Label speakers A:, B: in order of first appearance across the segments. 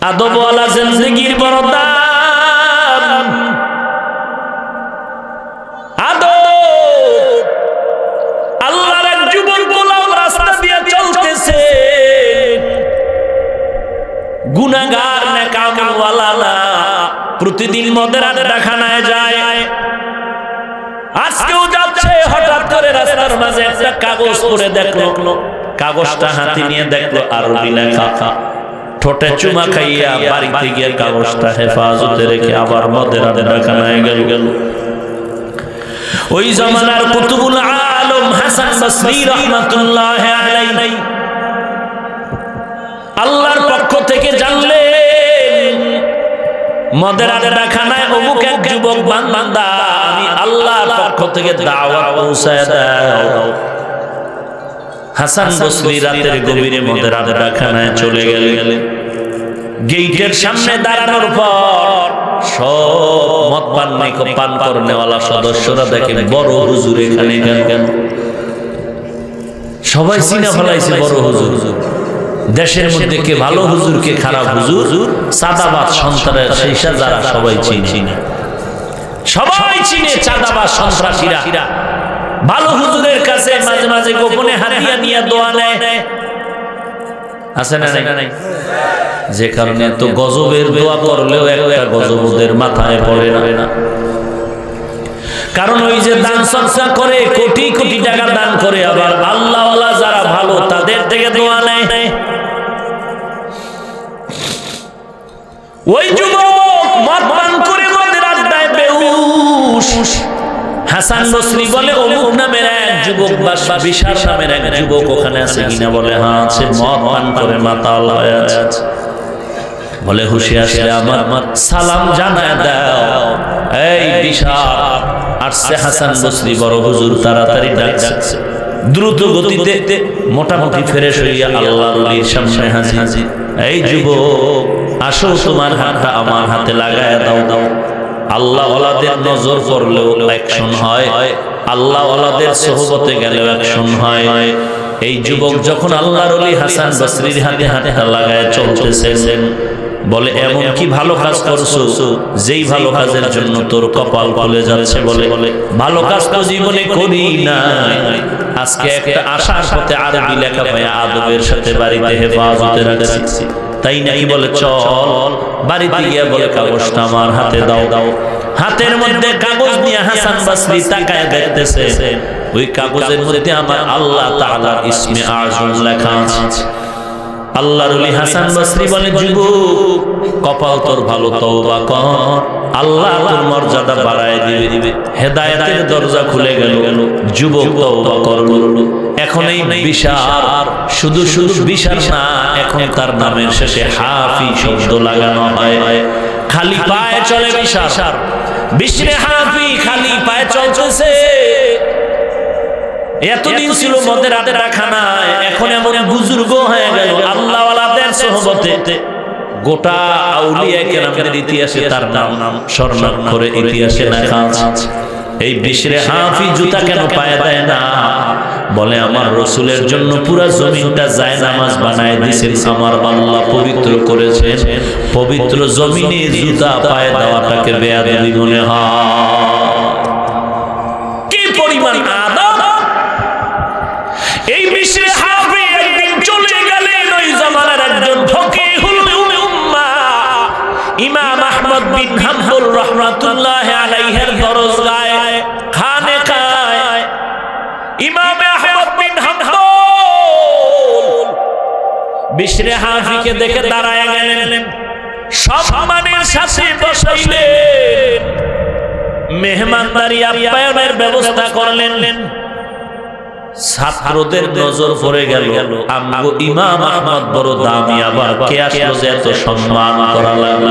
A: আদবওয়ালা জিন্দগির বড় দাম আদব। আল্লাহর এক যুবক গোলাম রাস্তা দিয়ে চলতেছে। নেকামওয়ালা না প্রতিদিন মদের আড্ডা হঠাৎ করে রাস্তার মাঝে একটা কাগজ পড়ে দেখল। কাগজটা হাতে নিয়ে দেখল আরবি লেখা। ঠোঁটে চুমা খাইয়া বাড়িতে গিয়ে কাগজটা হেফাজতে রেখে আবার মদের আড্ডা খানায় গেল। গেল। ওই জমানার কুতুবুল আলম হাসান বসরি রহমাতুল্লাহ আলাইহি। আল্লাহর পক্ষ থেকে জানলে মদের আড্ডা খানায় অমুক এক যুবক বান্দা আমি আল্লাহর পক্ষ থেকে দাওয়াত পৌঁছায় দাও। হাসান বসরি রাতের গভীরে মদের আড্ডা খানায় চলে গেলেন। গেইটের সামনে দাঁড়ানোর পর সব মদ পান পান করনেওয়ালা সদস্যরা দেখে বড় হুজুর এখানে কেন সবাই চিনে ফেলাইছে বড় হুজুর। দেশের মধ্যে কে ভালো হুজুর কে খারাপ হুজুর? চাঁদাবাদ সন্ত্রাসের সেইসা যারা সবাই চিনে। সবাই চিনে চাঁদাবাদ সন্ত্রাসীরা। ভালো হুজুরের কাছে মাঝে মাঝে গোপনে হাতিয়া নিয়ে দোয়া নেয়। আছে না নাই? যে কারণে তো গজবের দোয়া করলেও একটা গজব ওদের মাথায় পড়ে না। কারণ ওই যে দান চর্চা করে কোটি কোটি টাকা দান করে আবার আল্লাহওয়ালা যারা ভালো তাদের থেকে দোয়া নেয়। ওই যুবক মদ পান করে মদের আড্ডায় বেউস হাসান বসরি বলে, অমুক নামের এক যুবক বা বিশাল নামের এক যুবক ওখানে আছে কিনা? বলে হ্যাঁ আছে, মদ পান করে মাতাল হয়ে আছে। বলে, হুশিয়ার আসলে আমার সালাম জানায় দাও। এই বিশাল। আসছে হাসান বসরি বড় হুজুর, তাড়াতাড়ি ডাকছে। দ্রুত গতিতে মোটামুটি ফেরে সইয়া আল্লাহর সামনে হাজির। এই যুবক, আসো তোমার হাতটা আমার হাতে লাগায় দাও দাও। আল্লাহ ওলাদের নজর পড়লেও অ্যাকশন হয়। আল্লাহ ওলাদের সহবতে গেলেও অ্যাকশন হয়। এই যুবক যখন আল্লাহর অলি হাসান বসরির হাতে হাতে লাগায় চলতেছেন, বলে, এমন কি ভালো কাজ করছ? যেই ভালো কাজের জন্য তোর কপাল খুলে যাচ্ছে? বলে, ভালো কাজ তো জীবনে করি না আজকে একটা আশার পথে আরবি লেখা পাই আদবের সাথে বাড়িতে হেফাজতে রাখছি। তাই নাই বলে, চল, বাড়িতে গিয়ে বলে কাগজটা আমার হাতে দাও দাও। হাতের মধ্যে কাগজ নিয়ে হাসান বাসরি তাকায় দেখতেছে। ওই কাগজের মধ্যে আমার আল্লাহ তাআলার ইসমে আজম লেখা আছে। আল্লাহর ওলি হাসান বসরি বলে যুবক কপাল তোর ভালো তওবা কর। আল্লাহ তোর মর্যাদা বাড়ায় দিবে। দিবে। হেদায়েতের দরজা খুলে গেল। যুবক তওবা করল। এখন এই বিশাল শুধু শুধু বিশাল না এখন তার নামের শেষে হাফি শব্দ লাগানো হয়। খালি পায়ে চলে বিশাল। বিশ্বে হাফি খালি পায়ে চলতেছে। এতদিন ছিল মদের রাখা নাই এখন এমন বুজুর্গ হয়ে গেল আল্লাহওয়ালাদের সহবতে গোটা আউলিয়া ইতিহাসে তার নাম নাম স্মরণ করে ইতিহাসে লেখা আছে। এই বিশ্রে হাফি জুতা কেন পায়ে দেয় না? বলে, আমার রসুলের জন্য পুরা জমিনটা যায় নামাজ বানায় দিয়েছেন। আমার আল্লাহ পবিত্র করেছেন। পবিত্র জমিনে জুতা পায়ে দেওয়াটাকে বেয়াদবি মনে কি পরিমাণ বিশ্রে হাফিকে দেখে দাঁড়ায় গেলেন। সম্মানের সাথে বসাইলেন মেহমানদারি আপ্যায়নের ব্যবস্থা করলেন। ছাত্রদের নজর পড়ে গেল। আমগো ইমাম আহমদ বড় দামি, আবার কে আসলো যে এত সম্মান করা লাগল?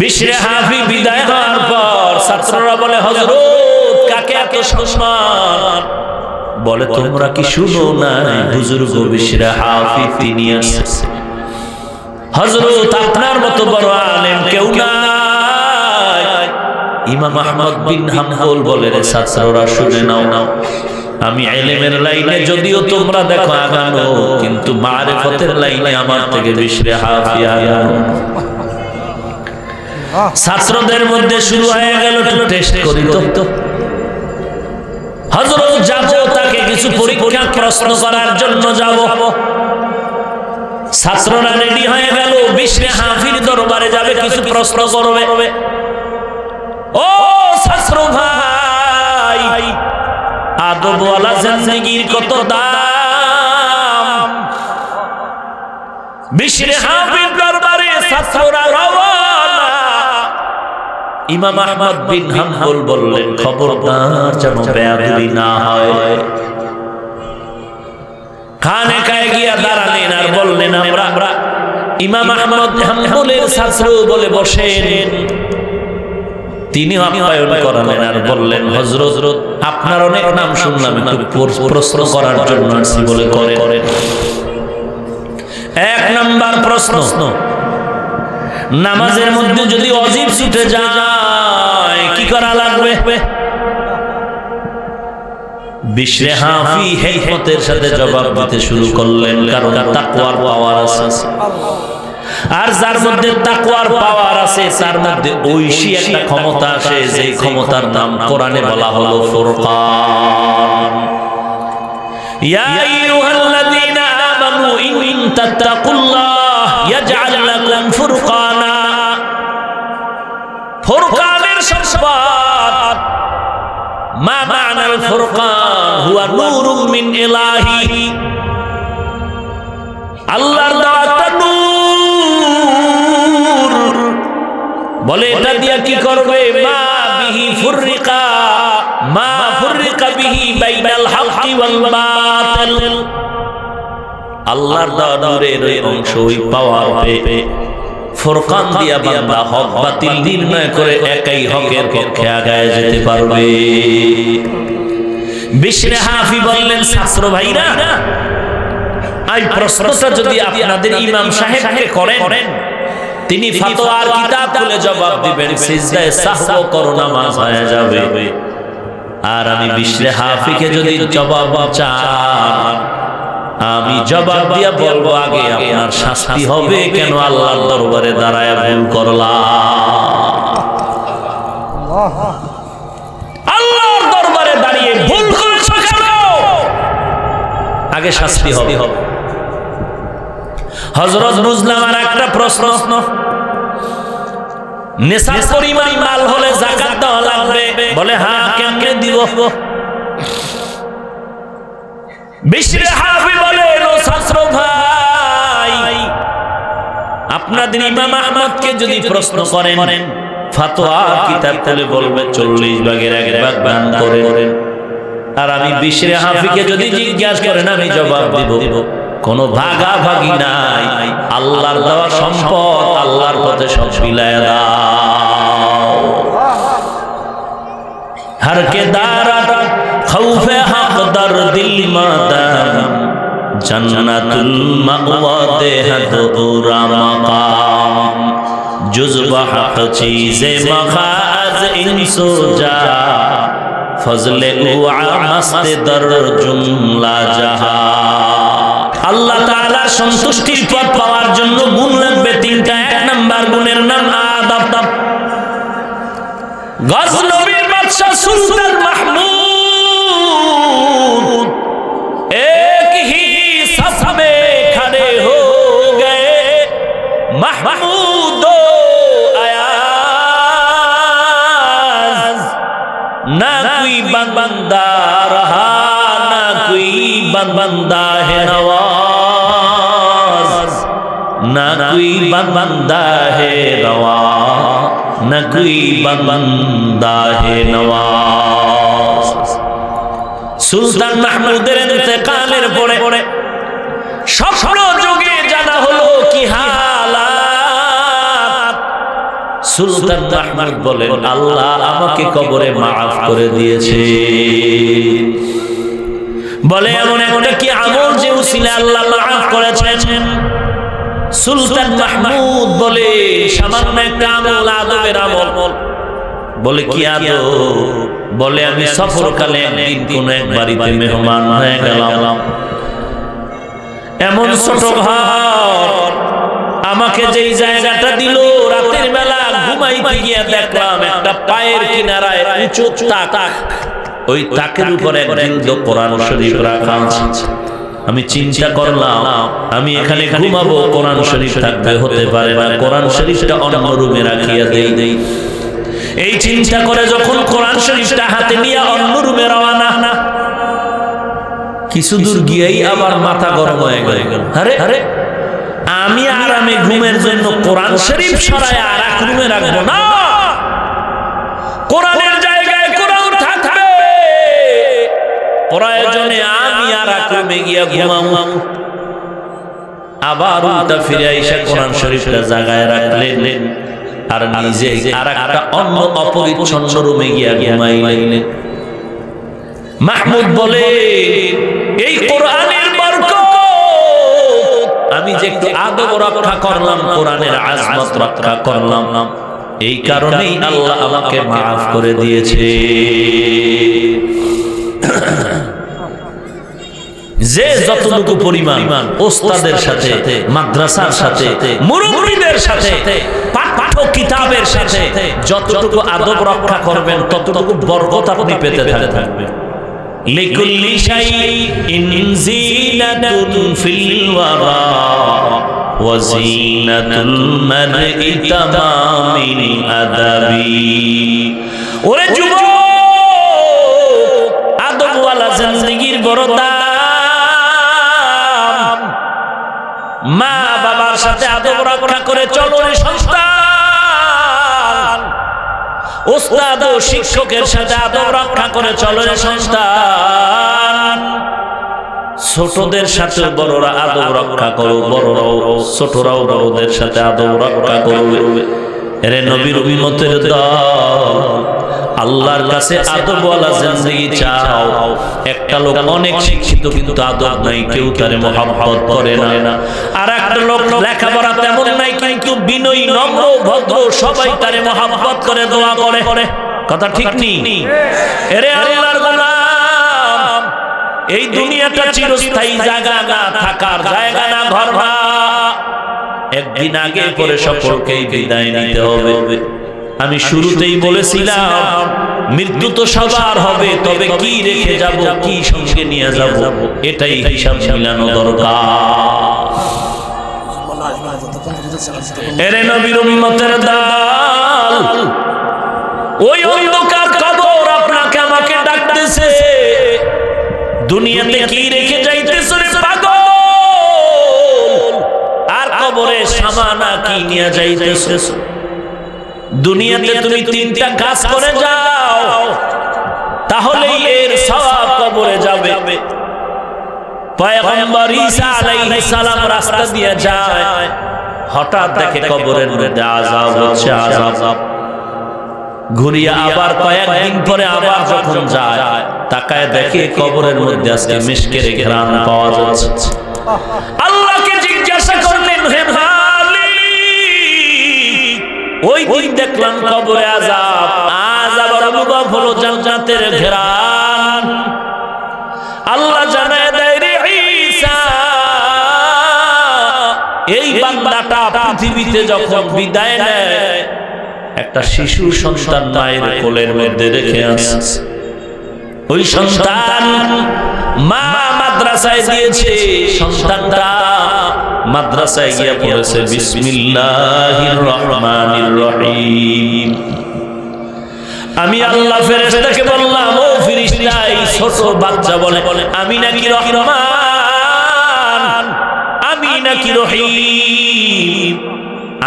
A: বিশ্বে হাফি বিদায় হওয়ার পর ছাত্ররা বলে হজরত কাকে এত সম্মান? বলে, তোমরা কি শুনো না বুজুর্গ বিশ্রে হাফি তিনি আসছে? হজরত আপনার মতো বড় আলেম কেউ নাই। ইমাম আহমদ বিন হাম্বল বলে, রে ছাত্ররা, শুনে নাও। নাও আমি এলেমের লাইনে যদিও তোমরা দেখো আগানো, কিন্তু মারেফতের লাইনে আমার থেকে বিশ্রে হাফিয়া আগানো ছাত্রদের মধ্যে শুরু হয়ে গেল টেস্ট করি তো। পরীক্ষা প্রশ্ন করার জন্য যাব। ছাত্ররা রেডি হয়ে গেল বিশ্বে হাফির দরবারে যাবে, কিছু প্রশ্ন করবে। ও ছাত্র ভাই, আদবওয়ালা জিন্দেগির কত দাম? বিশ্বে হাফির দরবারে ছাত্ররা ইমাম আহমদ বিন হাম্বল বললেন, খবরদার যেন বেয়াদবি না হয়। গিয়া দাঁড়ালেন আর বললেন আমরা ইমাম আহমদ হাম্বলের ছাত্র বলে বসেন। তিনি আপ্যায়ন করালেন আর বললেন হজরত আপনার অনেক নাম শুনলাম একটু প্রশ্ন করার জন্য আসছি বলে করেন। এক নাম্বার প্রশ্ন। নামাজের মধ্যে যদি অজীব ছুটে যায় কি করা লাগবে? বিশ্রে হাফি হেকমতের সাথে জবাব দিতে শুরু করলেন কারণ তাকওয়ার পাওয়ার আছে। আর যার মধ্যে তাকওয়ার পাওয়ার আছে তার মধ্যে ঐশী একটা ক্ষমতা আছে যে ক্ষমতার নাম কোরআনে বলা হলো ফুরকান। ইয়া আইয়ুহাল্লাযীনা আমানু ইন তাত্তাকুল্লাহ ইয়াজআল লাকুম ফুরকানা। ফুরকানের সংবাদ। মা মা'নাল ফুরকান। হুয়া নূরুম মিন আল্লাহর বলে, এটা দিয়া কি করবে? মা বিহি ফুররিকা, মা ফুররিকা বিহি বাইনাল হাক্কি ওয়াল বাতিল। আল্লাহর দেওয়া নূরের অংশ, ওই পাওয়ার পেয়ে ফোরকান দিয়া বান্দা হক বাতিল নির্ণয় করে একাই হকের পক্ষে আগায় যেতে পারবে। বিশ্রে হাফি বললেন ছাত্র ভাইরা এই প্রশ্নটা যদি আপনাদের ইমাম সাহেবকে করেন তিনি ফতোয়ার কিতাব খুলে জবাব দিবেন সিজদায় সাহব করো নামাজ হয়ে যাবে। আর আমি বিশ্রে হাফিকে যদি জবাব চান আমি জবাব দিয়া বলব আগে আপনার শাস্তি হবে কেন আল্লাহর দরবারে দাঁড়ায় ভুল করলাম আল্লাহর দরবারে দাঁড়িয়ে ভুল করেছ কেন আগে শাস্তি হবে। হজরত বুঝলাম আর একটা প্রশ্ন। নেশার পরিমাণ মাল হলে জাকাত দেওয়া লাগবে। বলে হ্যাঁ কেমনে দিব? বিশ্রে হাফি বলেন ছাত্র ভাই আপনাদের ইমাম আহমদকে যদি প্রশ্ন করেন ফাতোয়া কিতাব খুলে বলবে চল্লিশ ভাগের এক ভাগ দান করেন। আর আমি বিশ্বের হাফিকে যদি জিজ্ঞাসা করেন আমি জবাব দিব কোনো ভাগাভাগি নাই। আল্লাহর দেওয়া সম্পদ আল্লাহর পথে সব বিলায় দাও। খৌফে দিল মাদাম জান্নাতুল চিজে মাখাজ যা ফজলে আল্লাহ সন্তুষ্টির পর পাওয়ার জন্য গুণ লাগবে তিনটা, এক নাম্বার গুণের নাম আদাব। গজ নবীর সুলতান بندہ ہے نواز نہ کوئی بندہ ہے روا نہ کوئی بندہ ہے نواز সুলতান মাহমুদের ইন্তেকালের পরে স্বপ্ন যুগে জানা হলো কি হালাত। সুলতান মাহমুদ বলেন, আল্লাহ আমাকে কবরে মাফ করে দিয়েছে। বলে এমন একটা কি আমল যে উসিলে আল্লাহ মাফ করেছেন? সুলতান মাহমুদ বলে, সামান্য একটা আমল, আদবের আমল। বলে কি আদব? বলে, আমি সফরকালে একদিন কোন এক বাড়িতে মেহমান হয়ে গেলাম। এমন ছোট ঘর আমাকে যেই জায়গাটা দিল, রাতের বেলা ঘুমাইতে গিয়ে দেখলাম একটা পায়ের কিনারায় উঁচু তাক। ওই তাকের উপরে একদিন কোরআন শরীফ রাখা আছে আমি চিন্তা করলাম আমি এখানে ঘুমাবো কোরআন শরীফ থাকবে হতে পারে না। কোরআন শরীফটা অন্য রুমে রাখিয়া দেই। দেই এই চিন্তা করে যখন কোরআন শরীফটা হাতে নিয়ে অন্য রুমে রওনা। না কিছু দূর গিয়েই আবার মাথা গরম হয়ে গেল। আরে আরে আমি আরামে ঘুমের জন্য কোরআন শরীফ সরায় আর এক রুমে রাখব। না! কোরআনের প্রয়োজনে আমি আর এক রুমে গিয়া ঘুমাবো আবার উল্টা ফিরে আইসা কোরআন শরীফটা জায়গায় রাখলেন। আর নিজে আর একটা অন্য অপরিচ্ছন্ন রুমে গিয়া ঘুমাইলেন। মাহমুদ বলে, এই কোরআনের বরকত আমি যে একটু আদব রক্ষা করলাম, কোরআনের আজমত রক্ষা করলাম। এই কারণেই আল্লাহ আমাকে মাফ করে দিয়েছে। যে যতটুকু পরিমাণ ওস্তাদের সাথে মাদ্রাসার সাথে মুরব্বীদের সাথে পাঠ্য কিতাবের সাথে যতটুকু আদব রক্ষা করবেন ততটুকু বরকত আপনি পেতে থাকবেন لكل شيء زينة في الورى وزينة المرء تمام الأدب ওরে যুবক আদবওয়ালা জিন্দেগির বড় দাম সাথে আদব করে চলো রে সন্তান। ওস্তাদ ও শিক্ষকের সাথে আদব রক্ষা করে চলো রে সন্তান। ছোটদের সাথে বড়রা আদব রক্ষা করো, বড়রাও, ছোটরাও বড়দের সাথে আদব রক্ষা করবে। এরে নবীর উম্মতের দল। আল্লাহর কাছে আদবওয়ালা জিন্দেগি চাও। একটা লোক অনেক শিক্ষিত কিন্তু আদব নাই কেউ তারে মহাব্বত করে না। আর একটা লোক লেখাপড়া তেমন নাই কিন্তু বিনয়ী নম্র ভদ্র সবাই তারে মহাব্বত করে দোয়া করে। কথা ঠিক নেই? এরে আল্লাহর গোলাম। এই দুনিয়াটা চিরস্থায়ী জায়গা না থাকার জায়গা না ঘর না একদিন আগে পরে সকলকেই বিদায় নিতে হবে। আমি শুরুতেই বলেছিলাম মৃত্যু তো সবার হবে তবে কি রেখে যাব কি সঙ্গে নিয়ে যাব? এটাই হিসাব মিলানো দরকার। এরে নবীর উম্মতের দাল ওই অন্ধকার কবর আপনাকে আমাকে ডাকতেছে। দুনিয়াতে কি রেখে যাইতেছ? রে পাগল? আর কবরে সামানা কি নিয়ে যাইতেছ? দুনিয়াতে তুমি তিনটা কাজ করে যাও তাহলে এর সওয়াব কবরে যাবে। পয়গম্বর ঈসা আলাইহিস সালাম রাস্তা দিয়ে যায়। হঠাৎ দেখে কবরের মধ্যে আযাব হচ্ছে আযাব। ঘুরিয়া আবার কয়েকদিন পরে আবার যখন যায় তাকায় দেখে কবরের মধ্যে আজকে মিশকের ঘ্রাণ পাওয়া যাচ্ছে। আল্লাহকে জিজ্ঞাসা করলেন হে মালিক ওই দিন দেখলাম কবরে আযাব। আযাব আর অনুভব হলো জান্নাতের ঘ্রাণ আল্লাহ জানায় দেয়, রে এই বান্দাটা পৃথিবীতে যখন বিদায় নেয়, একটা শিশু সন্তান মায়ের কোলের মধ্যে রেখে আসছে ওই সন্তান মা মাদ্রাসায় দিয়েছে। সন্তানটা মাদ্রাসায় গিয়ে পড়েছে, বিসমিল্লাহির আমি আল্লাহ ফেরেশতাকে বললাম, ও ফেরেশতা, এই ছোট বাচ্চা বলে, আমি নাকি রহমান? আমি নাকি রহিম?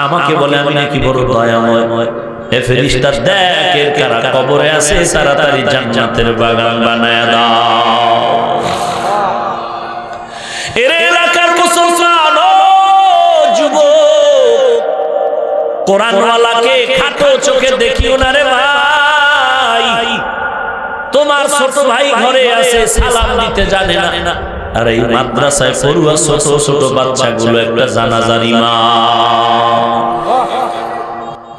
A: আমাকে বলে, আমি নাকি বড় দয়াময়। এ ফেরিস্তা দেখ এর কারা কবরে আছে, তাড়াতাড়ি জান্নাতের বাগান বানায় দাও। কোরআনওয়ালাকে খাটো চোখে দেখিও না রে ভাই। তোমার ছোট ভাই ঘরে আছে সালাম দিতে জানে না। আর এই মাদ্রাসায় পড়ুয়া ছোট ছোট বাচ্চাগুলো একটা জানা জানি মা।